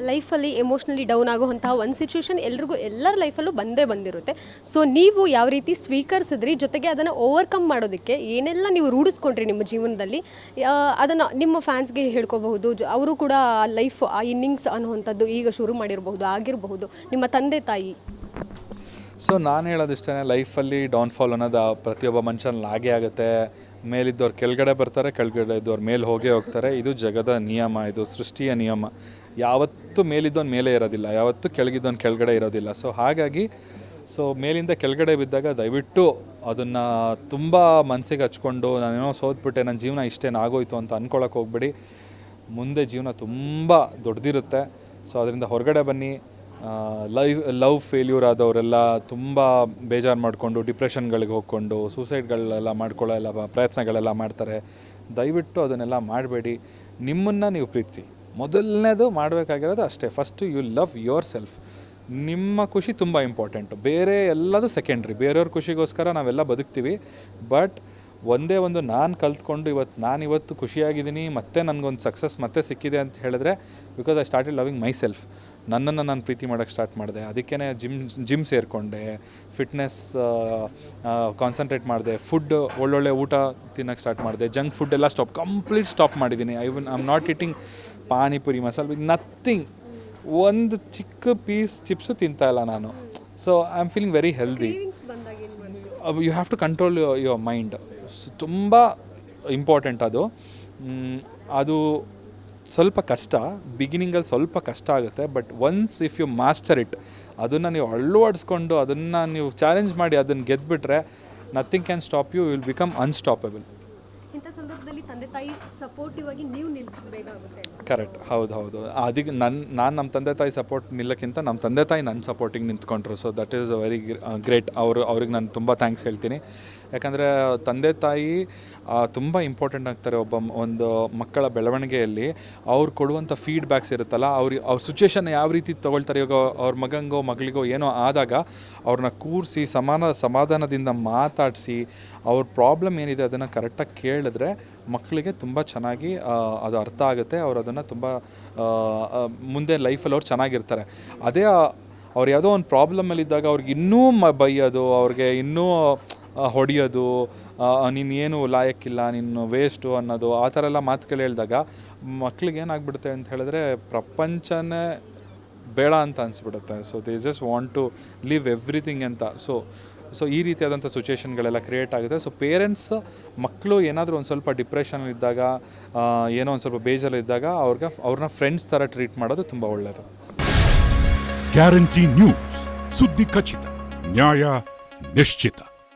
ಲೈಫಲ್ಲಿ emotionally down ಆಗುವಂತಹ ಒಂದು ಸಿಚುವೇಶನ್ ಎಲ್ರಿಗೂ ಎಲ್ಲರ ಲೈಫಲ್ಲೂ ಬಂದೇ ಬಂದಿರುತ್ತೆ. ಸೊ ನೀವು ಯಾವ ರೀತಿ ಸ್ವೀಕರಿಸಿದ್ರಿ, ಜೊತೆಗೆ ಅದನ್ನು ಓವರ್ಕಮ್ ಮಾಡೋದಕ್ಕೆ ಏನೆಲ್ಲ ನೀವು ರೂಢಿಸ್ಕೊಂಡ್ರಿ ನಿಮ್ಮ ಜೀವನದಲ್ಲಿ? ಅದನ್ನು ನಿಮ್ಮ ಫ್ಯಾನ್ಸ್ಗೆ ಹೇಳ್ಕೋಬಹುದು, ಜ, ಅವರು ಕೂಡ ಲೈಫ್ ಆ ಇನ್ನಿಂಗ್ಸ್ ಅನ್ನುವಂಥದ್ದು ಈಗ ಶುರು ಮಾಡಿರಬಹುದು, ಆಗಿರಬಹುದು. ನಿಮ್ಮ ತಂದೆ, ತಾಯಿ? ಸೊ ನಾನು ಹೇಳೋದಿಷ್ಟೇ ಲೈಫಲ್ಲಿ ಡೌನ್ಫಾಲ್ ಅನ್ನೋದು ಪ್ರತಿಯೊಬ್ಬ ಮನುಷ್ಯನಲ್ಲಿ ಆಗೇ ಆಗುತ್ತೆ. ಮೇಲಿದ್ದವ್ರು ಕೆಳಗಡೆ ಬರ್ತಾರೆ, ಕೆಳಗಡೆ ಇದ್ದವ್ರು ಮೇಲೆ ಹೋಗೇ ಹೋಗ್ತಾರೆ. ಇದು ಜಗದ ನಿಯಮ, ಇದು ಸೃಷ್ಟಿಯ ನಿಯಮ. ಯಾವತ್ತೂ ಮೇಲಿದ್ದವನು ಮೇಲೆ ಇರೋದಿಲ್ಲ, ಯಾವತ್ತೂ ಕೆಳಗಿದ್ದವನು ಕೆಳಗಡೆ ಇರೋದಿಲ್ಲ. ಸೊ ಹಾಗಾಗಿ ಸೊ ಮೇಲಿಂದ ಕೆಳಗಡೆ ಬಿದ್ದಾಗ ದಯವಿಟ್ಟು ಅದನ್ನು ತುಂಬ ಮನಸ್ಸಿಗೆ ಹಚ್ಕೊಂಡು, ನಾನೇನೋ ಸೋತ್ಬಿಟ್ಟೆ, ನನ್ನ ಜೀವನ ಇಷ್ಟೇನು ಆಗೋಯ್ತು ಅಂತ ಅನ್ಕೊಳಕ್ ಹೋಗ್ಬೇಡಿ. ಮುಂದೆ ಜೀವನ ತುಂಬ ದೊಡ್ಡದಿರುತ್ತೆ ಸೊ ಅದರಿಂದ ಹೊರಗಡೆ ಬನ್ನಿ. ಲೈವ್, ಲವ್ ಫೇಲ್ಯೂರ್ ಆದವರೆಲ್ಲ ತುಂಬ ಬೇಜಾರು ಮಾಡಿಕೊಂಡು, ಡಿಪ್ರೆಷನ್ಗಳಿಗೆ ಹೋಗ್ಕೊಂಡು, ಸೂಸೈಡ್ಗಳೆಲ್ಲ ಮಾಡ್ಕೊಳ್ಳೋ ಎಲ್ಲ ಪ್ರಯತ್ನಗಳೆಲ್ಲ ಮಾಡ್ತಾರೆ. ದಯವಿಟ್ಟು ಅದನ್ನೆಲ್ಲ ಮಾಡಬೇಡಿ. ನಿಮ್ಮನ್ನು ನೀವು ಪ್ರೀತಿಸಿ. ಮೊದಲನೇದು ಮಾಡಬೇಕಾಗಿರೋದು ಅಷ್ಟೇ. First you love yourself ನಿಮ್ಮ ಖುಷಿ ತುಂಬ ಇಂಪಾರ್ಟೆಂಟು ಬೇರೆ ಎಲ್ಲದು ಸೆಕೆಂಡ್ರಿ ಬೇರೆಯವ್ರ ಖುಷಿಗೋಸ್ಕರ ನಾವೆಲ್ಲ ಬದುಕ್ತೀವಿ. ಬಟ್ ಒಂದೇ ಒಂದು ನಾನು ಕಲ್ತ್ಕೊಂಡು ಇವತ್ತು ನಾನು ಇವತ್ತು ಖುಷಿಯಾಗಿದ್ದೀನಿ, ಮತ್ತೆ ನನಗೊಂದು ಸಕ್ಸಸ್ ಮತ್ತೆ ಸಿಕ್ಕಿದೆ ಅಂತ ಹೇಳಿದ್ರೆ because I started loving myself ನನ್ನನ್ನು ನಾನು ಪ್ರೀತಿ ಮಾಡೋಕ್ಕೆ ಸ್ಟಾರ್ಟ್ ಮಾಡಿದೆ. ಅದಕ್ಕೇ ಜಿಮ್ ಜಿಮ್ ಸೇರಿಕೊಂಡೆ ಫಿಟ್ನೆಸ್ ಕಾನ್ಸಂಟ್ರೇಟ್ ಮಾಡಿದೆ. ಫುಡ್ ಒಳ್ಳೊಳ್ಳೆ ಊಟ ತಿನ್ನೋಕ್ಕೆ ಸ್ಟಾರ್ಟ್ ಮಾಡಿದೆ. ಜಂಕ್ ಫುಡ್ ಎಲ್ಲ ಸ್ಟಾಪ್ ಕಂಪ್ಲೀಟ್ ಸ್ಟಾಪ್ ಮಾಡಿದ್ದೀನಿ I one I am not eating panipuri ಮಸಾಲೆ ನಥಿಂಗ್ ಒಂದು ಚಿಕ್ಕ ಪೀಸ್ ಚಿಪ್ಸು ತಿಂತಾ ಇಲ್ಲ ನಾನು. So I am feeling very healthy you have to control your mind ತುಂಬ ಇಂಪಾರ್ಟೆಂಟ್ ಅದು. ಅದು ಸ್ವಲ್ಪ ಕಷ್ಟ ಬಿಗಿನಿಂಗಲ್ಲಿ ಸ್ವಲ್ಪ ಕಷ್ಟ ಆಗುತ್ತೆ but once if you master it ಅದನ್ನು ನೀವು ಅಳ್ಳುವಾಡಿಸ್ಕೊಂಡು ಅದನ್ನು ನೀವು ಚಾಲೆಂಜ್ ಮಾಡಿ ಅದನ್ನು ಗೆದ್ದುಬಿಟ್ರೆ nothing can stop you will become unstoppable ಇಂಥ ಸಂದರ್ಭದಲ್ಲಿ ತಂದೆ ತಾಯಿ ಸಪೋರ್ಟಿವ್ ಆಗಿ ನೀವು ನಿಲ್ಬೇಕಾಗುತ್ತೆ ಕರೆಕ್ಟ್ ಹೌದು ಹೌದು. ಅದಕ್ಕೆ ನನ್ನ ನಾನು ನಮ್ಮ ತಂದೆ ತಾಯಿ ಸಪೋರ್ಟ್ ನಿಲ್ಲಕ್ಕಿಂತ ನಮ್ಮ ತಂದೆ ತಾಯಿ ನನ್ನ ಸಪೋರ್ಟಿಗೆ ನಿಂತ್ಕೊಂಡ್ರು. So that is very great ಅವರು ಅವ್ರಿಗೆ ನಾನು ತುಂಬ ಥ್ಯಾಂಕ್ಸ್ ಹೇಳ್ತೀನಿ. ಯಾಕಂದರೆ ತಂದೆ ತಾಯಿ ತುಂಬ ಇಂಪಾರ್ಟೆಂಟ್ ಆಗ್ತಾರೆ ಒಬ್ಬ ಒಂದು ಮಕ್ಕಳ ಬೆಳವಣಿಗೆಯಲ್ಲಿ. ಅವ್ರು ಕೊಡುವಂಥ ಫೀಡ್ಬ್ಯಾಕ್ಸ್ ಇರುತ್ತಲ್ಲ, ಅವ್ರ ಅವ್ರ ಸಿಚುವೇಷನ್ ಯಾವ ರೀತಿ ತೊಗೊಳ್ತಾರೆ, ಇವಾಗ ಅವ್ರ ಮಗಂಗೋ, ಮಗಳಿಗೋ ಏನೋ ಆದಾಗ ಅವ್ರನ್ನ ಕೂರಿಸಿ, ಸಮಾನ, ಸಮಾಧಾನದಿಂದ ಮಾತಾಡಿಸಿ, ಅವ್ರ ಪ್ರಾಬ್ಲಮ್ ಏನಿದೆ ಅದನ್ನು ಕರೆಕ್ಟಾಗಿ ಕೇಳಿದ್ರೆ ಮಕ್ಕಳಿಗೆ ತುಂಬ ಚೆನ್ನಾಗಿ ಅದು ಅರ್ಥ ಆಗುತ್ತೆ. ಅವ್ರು ಅದನ್ನು ತುಂಬ ಮುಂದೆ ಲೈಫಲ್ಲಿ ಅವ್ರು ಚೆನ್ನಾಗಿರ್ತಾರೆ. ಅದೇ, ಅವ್ರು ಯಾವುದೋ ಒಂದು ಪ್ರಾಬ್ಲಮಲ್ಲಿದ್ದಾಗ ಅವ್ರಿಗೆ ಇನ್ನೂ ಮ, ಬೈಯೋದು, ಅವ್ರಿಗೆ ಇನ್ನೂ ಹೊಡೆಯೋದು ನೀನು ಏನು ಲಾಯಕ್ಕಿಲ್ಲ, ನೀನು ವೇಸ್ಟು ಅನ್ನೋದು, ಆ ಥರ ಎಲ್ಲ ಮಾತುಗಳು ಹೇಳಿದಾಗ ಮಕ್ಳಿಗೆ ಏನಾಗ್ಬಿಡುತ್ತೆ ಅಂತ ಹೇಳಿದ್ರೆ ಪ್ರಪಂಚನೇ ಬೇಡ ಅಂತ ಅನಿಸ್ಬಿಡುತ್ತೆ. So they just want to live everything ಅಂತ. ಸೊ ಸೊ ಈ ರೀತಿಯಾದಂಥ ಸಿಚುವೇಶನ್ಗಳೆಲ್ಲ ಕ್ರಿಯೇಟ್ ಆಗುತ್ತೆ. ಸೊ ಪೇರೆಂಟ್ಸ್ ಮಕ್ಕಳು ಏನಾದರೂ ಒಂದು ಸ್ವಲ್ಪ ಡಿಪ್ರೆಷನ್ ಇದ್ದಾಗ ಏನೋ ಒಂದು ಸ್ವಲ್ಪ ಬೇಜಾರಿದ್ದಾಗ ಅವ್ರಿಗೆ ಅವ್ರನ್ನ ಫ್ರೆಂಡ್ಸ್ ಥರ ಟ್ರೀಟ್ ಮಾಡೋದು ತುಂಬ ಒಳ್ಳೆಯದು ಗ್ಯಾರಂಟಿ ನ್ಯೂಸ್ ಸುದ್ದಿ ಖಚಿತ ನ್ಯಾಯ ನಿಶ್ಚಿತ